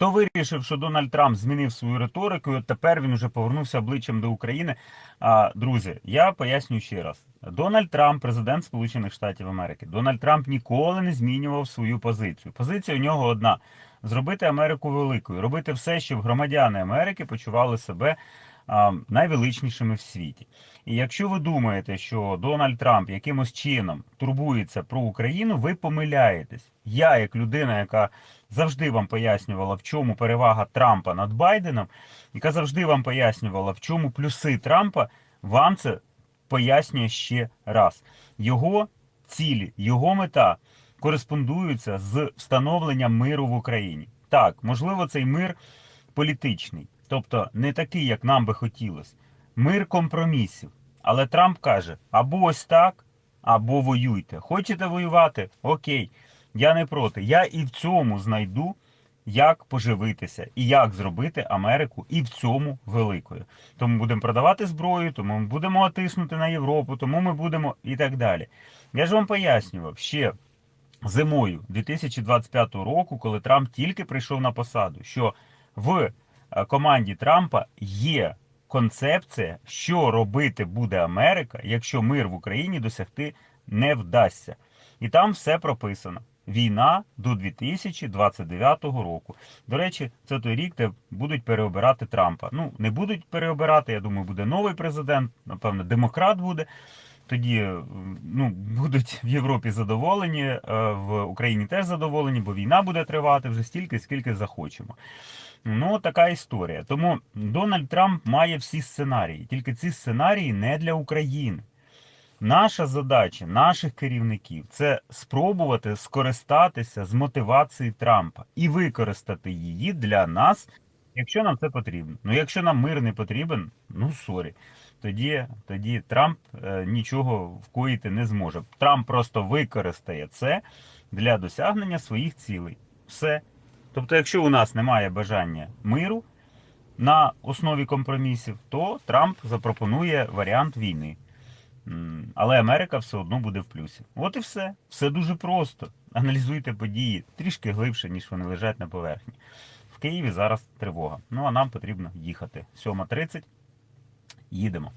Хто вирішив, що Дональд Трамп змінив свою риторику, і от тепер він уже повернувся обличчям до України. А, друзі, я поясню ще раз: Дональд Трамп, президент Сполучених Штатів Америки. Дональд Трамп ніколи не змінював свою позицію. Позиція у нього одна: зробити Америку великою, робити все, щоб громадяни Америки почували себе найвеличнішими в світі. І якщо ви думаєте, що Дональд Трамп якимось чином турбується про Україну, ви помиляєтесь. Я, як людина, яка завжди вам пояснювала, в чому перевага Трампа над Байденом, яка завжди вам пояснювала, в чому плюси Трампа, вам це пояснює ще раз. Його цілі, його мета кореспондуються з встановленням миру в Україні. Так, можливо, цей мир політичний, тобто не такий, як нам би хотілося. Мир компромісів. Але Трамп каже: або ось так, або воюйте. Хочете воювати? Окей, я не проти. Я і в цьому знайду, як поживитися і як зробити Америку і в цьому великою. Тому будемо продавати зброю, тому ми будемо тиснути на Європу, тому ми будемо і так далі. Я ж вам пояснював ще зимою 2025 року, коли Трамп тільки прийшов на посаду, що в команді Трампа є концепція, що робити буде Америка, якщо мир в Україні досягти не вдасться. І там все прописано. Війна до 2029 року. До речі, це той рік, де будуть переобирати Трампа. Ну, не будуть переобирати, я думаю, буде новий президент, напевно, демократ буде. Тоді е, ну, будуть в Європі задоволені, е, в Україні теж задоволені, бо війна буде тривати вже стільки, скільки захочемо. Ну, така історія. Тому Дональд Трамп має всі сценарії, тільки ці сценарії не для України. Наша задача, наших керівників, це спробувати скористатися з мотивації Трампа і використати її для нас, якщо нам це потрібно. Ну, якщо нам мир не потрібен, ну сорі. Тоді, тоді Трамп е, нічого вкоїти не зможе. Трамп просто використає це для досягнення своїх цілей. Все. Тобто, якщо у нас немає бажання миру на основі компромісів, то Трамп запропонує варіант війни. Але Америка все одно буде в плюсі. От і все. Все дуже просто. Аналізуйте події трішки глибше, ніж вони лежать на поверхні. Києві зараз тривога. Ну а нам потрібно їхати. 7.30. Їдемо.